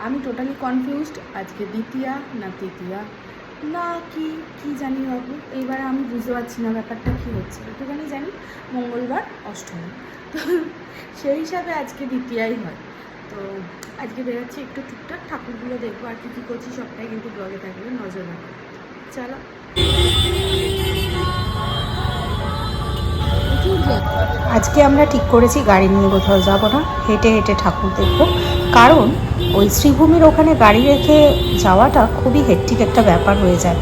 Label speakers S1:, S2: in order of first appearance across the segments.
S1: আমি totally confused আজকে দ্বিতীয়া না তৃতীয়া? না, কি কি জানি বাবু? এইবার আমি বুঝতে পারছি না ব্যাপারটা কী হচ্ছে। একটুখানি জানি, মঙ্গলবার, অষ্টমী। তো সেই হিসাবে আজকে দ্বিতীয়াই হয়। তো আজকে বেরোচ্ছি একটু টুকটাক, ঠাকুরগুলো দেখব আর কী কী করছি, সবটাই কিন্তু ব্লগে থাকবে নজর রাখো চলো।
S2: আজকে আমরা ঠিক করেছি গাড়ি নিয়ে কোথাও যাব না। হেঁটে হেঁটে ঠাকুর দেখব। কারণ ওই শ্রীভূমির ওখানে গাড়ি রেখে যাওয়াটা খুবই হেট্টিক একটা ব্যাপার হয়ে যায়।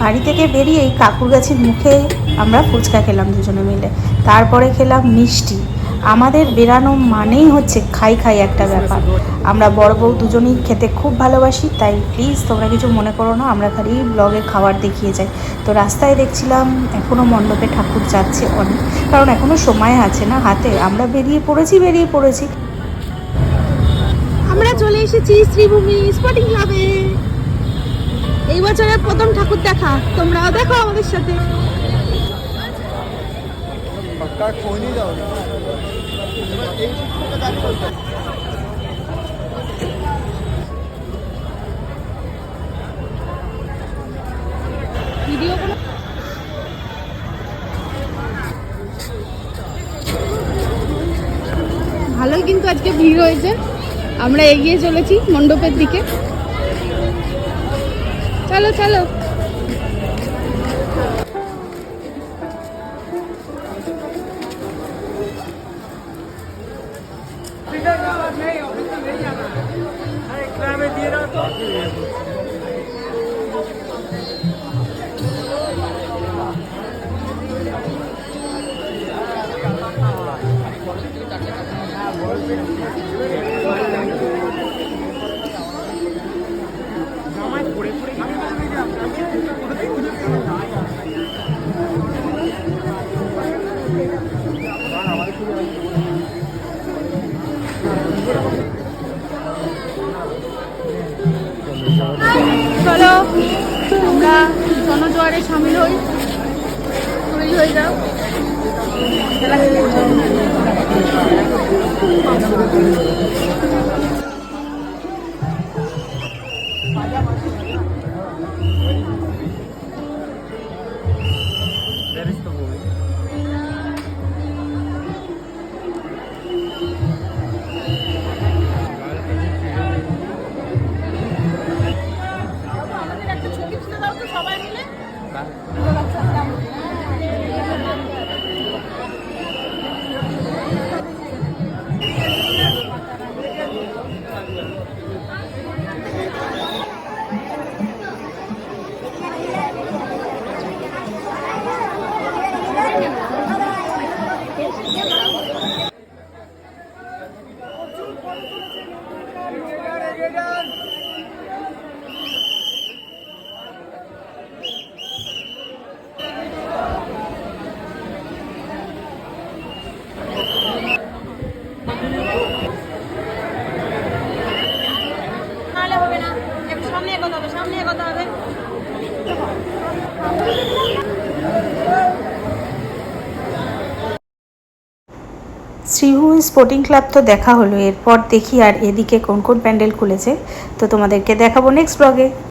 S2: বাড়ি থেকে বেরিয়েই কাকুর গাছের মুখে আমরা ফুচকা খেলাম দুজনে মিলে। তারপরে খেলাম মিষ্টি। আমাদের বেরানো মানেই হচ্ছে খাই খাই একটা ব্যাপার। আমরা বড় বউ দুজনেই খেতে খুব ভালোবাসি তাই প্লিজ তোমরা কিছু মনে করো না আমরা খালি ব্লগে খাবার দেখিয়ে যাই। তো রাস্তায় দেখছিলাম এখনও মণ্ডপে ঠাকুর যাচ্ছে অনেক কারণ এখনও সময় আছে না হাতে আমরা বেরিয়ে পড়েছি বেরিয়ে পড়েছি।
S3: আমরা চলে এসেছি শ্রীভূমি স্পোর্টিং ক্লাবে এই বছরের প্রথম ঠাকুর দেখা তোমরাও দেখো আমাদের সাথে।
S4: কার
S3: দাও। ভালোই কিন্তু আজকে ভিড় হয়েছে। আমরা এগিয়ে চলেছি মণ্ডপের দিকে। চলো চলো। চলো জনজোয়ারে সামিল হই তৈরি হয়ে যাও
S2: 来。Sreebhumi sporting club তো দেখা হলো, এরপর দেখি আর এদিকে কোন কোন প্যান্ডেল খুলেছে, তো তোমাদেরকে দেখাবো নেক্সট ব্লগে